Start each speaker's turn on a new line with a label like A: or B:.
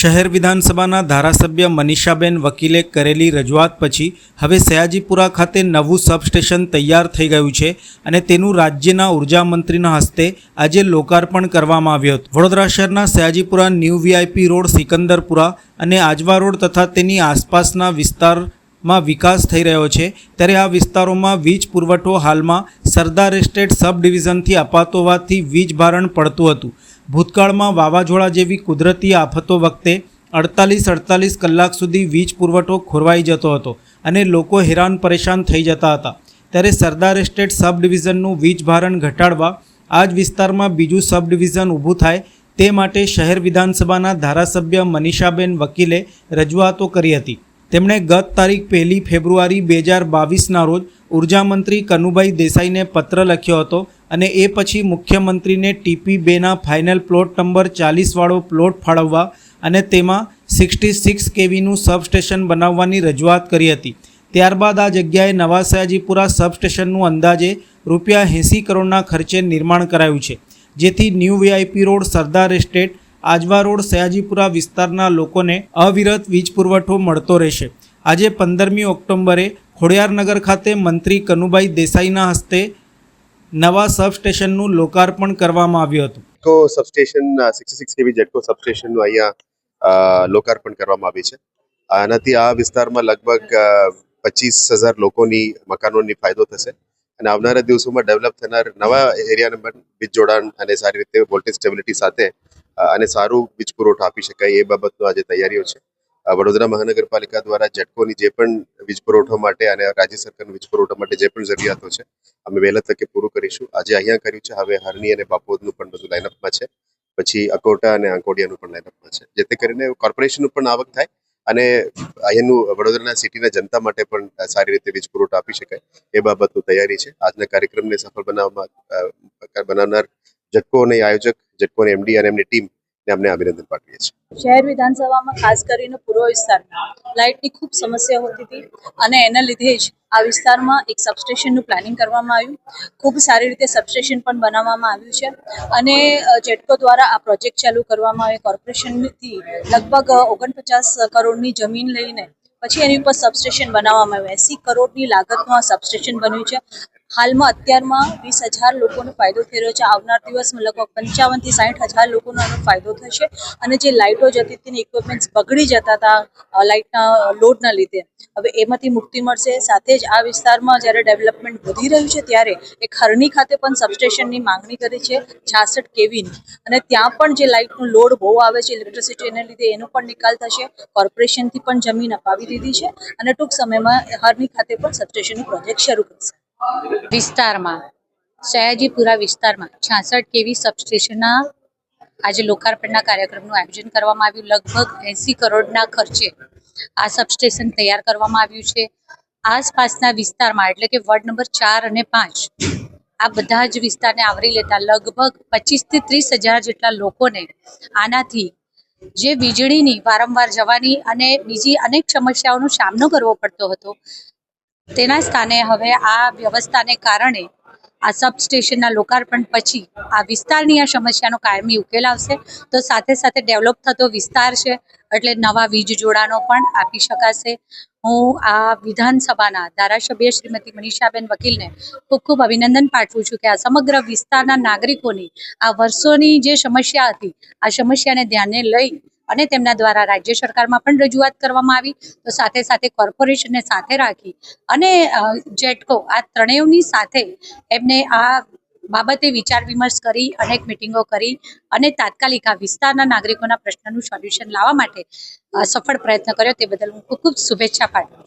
A: શહેર વિધાનસભાના ધારાસભ્ય મનીષાબેન વકીલે કરેલી રજૂઆત પછી હવે સયાજીપુરા ખાતે નવું સબસ્ટેશન તૈયાર થઈ ગયું છે અને તેનું રાજ્યના ઊર્જા મંત્રીના હસ્તે આજે લોકાર્પણ કરવામાં આવ્યું હતું. વડોદરા શહેરના Sayajipura new VIP road Sikandarpura અને આજવા રોડ તથા તેની આસપાસના વિસ્તારમાં વિકાસ થઈ રહ્યો છે. ત્યારે આ વિસ્તારોમાં વીજ પુરવઠો હાલમાં સરદાર એસ્ટેટ સબ ડિવિઝનથી અપાતો હોવાથી વીજ ભારણ પડતું હતું. ભૂતકાળમાં વાવાઝોડા જેવી કુદરતી આફતો વખતે અડતાલીસ અડતાલીસ કલાક સુધી વીજ પુરવઠો ખોરવાઈ જતો હતો અને લોકો હેરાન પરેશાન થઈ જતા હતા. ત્યારે સરદાર એસ્ટેટ સબ ડિવિઝનનું વીજ ભારણ ઘટાડવા આ જ વિસ્તારમાં બીજું સબ ડિવિઝન ઊભું થાય તે માટે શહેર વિધાનસભાના ધારાસભ્ય મનીષાબેન વકીલે રજૂઆતો કરી હતી. તેમણે ગત તારીખ પહેલી ફેબ્રુઆરી બે હજાર બાવીસના રોજ ઉર્જામંત્રી કનુભાઈ દેસાઈને પત્ર લખ્યો હતો અને એ પછી મુખ્યમંત્રીને ટીપી બેના ફાઇનલ પ્લોટ નંબર ચાલીસવાળો પ્લોટ ફાળવવા અને તેમાં સિક્સટી સિક્સ કેવીનું સબસ્ટેશન બનાવવાની રજૂઆત કરી હતી. ત્યારબાદ આ જગ્યાએ નવા સયાજીપુરા સબસ્ટેશનનું અંદાજે રૂપિયા એંસી કરોડના ખર્ચે નિર્માણ કરાયું છે, જેથી new VIP road Sardar estate Ajwa road Sayajipura વિસ્તારના લોકોને અવિરત વીજ પુરવઠો મળતો રહેશે. આજે પંદરમી ઓક્ટોબરે ખોડિયારનગર ખાતે મંત્રી કનુભાઈ દેસાઈના હસ્તે નવા સબસ્ટેશનનું લોકાર્પણ કરવામાં આવ્યું હતું.
B: જેટકો સબસ્ટેશન સિક્સટી સિક્સ કેવી જેટકો સબસ્ટેશનનું અહીંયા લોકાર્પણ કરવામાં આવ્યું છે. આનાથી આ વિસ્તારમાં લગભગ પચીસ હજાર લોકોની મકાનોની ફાયદો થશે અને આવનારા દિવસોમાં ડેવલપ થનાર નવા એરિયાને પણ વીજ જોડાણ અને સારી રીતે વોલ્ટેજ સ્ટેબિલિટી સાથે અને સારું વીજ પુરવઠો આપી શકાય એ બાબતનો આજે તૈયારીઓ છે. વડોદરા મહાનગરપાલિકા દ્વારા જેટકોની જે પણ વીજ પુરવઠો માટે અને રાજ્ય સરકારના વીજ પુરવઠો માટે જે પણ જરૂરિયાતો છે, અમે વહેલા તકે પૂરું કરીશું. આજે અહીંયા કર્યું છે, હવે હરણી અને બાપોદનું પણ બધું લાઇનઅપમાં છે. પછી અકોટા અને આંકોડિયાનું પણ લાઇનઅપમાં છે. જેથી કરીને કોર્પોરેશનનું પણ આવક થાય અને અહીંયાનું વડોદરાના સિટીના જનતા માટે પણ સારી રીતે વીજ પુરવઠો આપી શકાય એ બાબતનું તૈયારી છે. આજના કાર્યક્રમને સફળ બનાવવામાં બનાવનાર જટકો અને આયોજક, જટકોને એમડી અને એમની છીએ.
C: શહેર વિધાનસભામાં ખાસ કરીને પૂર્વ વિસ્તારમાં લાઇટની ખૂબ સમસ્યા હોતી હતી અને એના લીધે જ આ વિસ્તારમાં એક સબસ્ટેશનનું પ્લાનિંગ કરવામાં આવ્યું. ખૂબ સારી રીતે સબસ્ટેશન પણ બનાવવામાં આવ્યું છે અને જેટકો દ્વારા આ પ્રોજેક્ટ ચાલુ કરવામાં આવ્યો કોર્પોરેશનથી લગભગ ઓગણપચાસ કરોડની જમીન લઈને પછી એની ઉપર સબસ્ટેશન બનાવવામાં આવ્યું. એસી કરોડની લાગતનું આ સબસ્ટેશન બન્યું છે. હાલમાં અત્યારમાં વીસ હજાર લોકોનો ફાયદો થઈ રહ્યો છે. આવનાર દિવસમાં લગભગ પંચાવનથી સાઠ હજાર લોકોનો આનો ફાયદો થશે અને જે લાઇટો જતી હતી ઇક્વિપમેન્ટ્સ બગડી જતા હતા લાઇટના લોડના લીધે. હવે એમાંથી મુક્તિ મળશે. સાથે જ આ વિસ્તારમાં જ્યારે ડેવલપમેન્ટ વધી રહ્યું છે ત્યારે એ ખરણી ખાતે પણ સબસ્ટેશનની માંગણી કરી છે છાસઠ કેવીની. અને ત્યાં પણ જે લાઇટનો લોડ બહુ આવે છે ઇલેક્ટ્રિસિટી એને લીધે એનો પણ નિકાલ થશે. કોર્પોરેશનથી પણ જમીન અપાવી દીધી છે અને ટૂંક સમયમાં હરણી ખાતે પણ સબસ્ટેશનનું પ્રોજેક્ટ શરૂ કરશે.
D: વિસ્તારમાં, સયાજીપુરા વિસ્તારમાં છાસઠ કેવી સબસ્ટેશનના આજે લોકાર્પણના કાર્યક્રમનું આયોજન કરવામાં આવ્યું. લગભગ એંસી કરોડના ખર્ચે આ સબસ્ટેશન તૈયાર કરવામાં આવ્યું છે. આસપાસના વિસ્તારમાં, એટલે કે વોર્ડ નંબર ચાર અને પાંચ, આ બધા જ વિસ્તારને આવરી લેતા લગભગ પચીસથી ત્રીસ હજાર જેટલા લોકોને આનાથી જે વીજળીની વારંવાર જવાની અને બીજી અનેક સમસ્યાઓનો સામનો કરવો પડતો હતો. તેના સ્થાને હવે આ વ્યવસ્થાને કારણે આ સબસ્ટેશનના લોકાર્પણ પછી આ વિસ્તારની આ સમસ્યાનો કાયમી ઉકેલ આવશે. તો સાથે સાથે ડેવલપ થતો વિસ્તાર છે, એટલે નવા વીજ જોડાણો પણ આપી શકાશે. હું આ વિધાનસભાના ધારાસભ્ય શ્રીમતી મનીષાબેન વકીલને ખૂબ ખૂબ અભિનંદન પાઠવું છું કે આ સમગ્ર વિસ્તારના નાગરિકોની આ વર્ષોની જે સમસ્યા હતી, આ સમસ્યાને ધ્યાને લઈ અને તેમના દ્વારા રાજ્ય સરકારમાં પણ રજૂઆત કરવામાં આવી. તો સાથે સાથે કોર્પોરેશનને સાથે રાખી અને જેટકો આ ત્રણેયની સાથે એમને આ બાબતે વિચાર વિમર્શ કરી, અનેક મિટિંગો કરી અને તાત્કાલિક આ વિસ્તારના નાગરિકોના પ્રશ્નનું સોલ્યુશન લાવવા માટે સફળ પ્રયત્ન કર્યો. તે બદલ હું ખૂબ ખૂબ શુભેચ્છા પાઠવું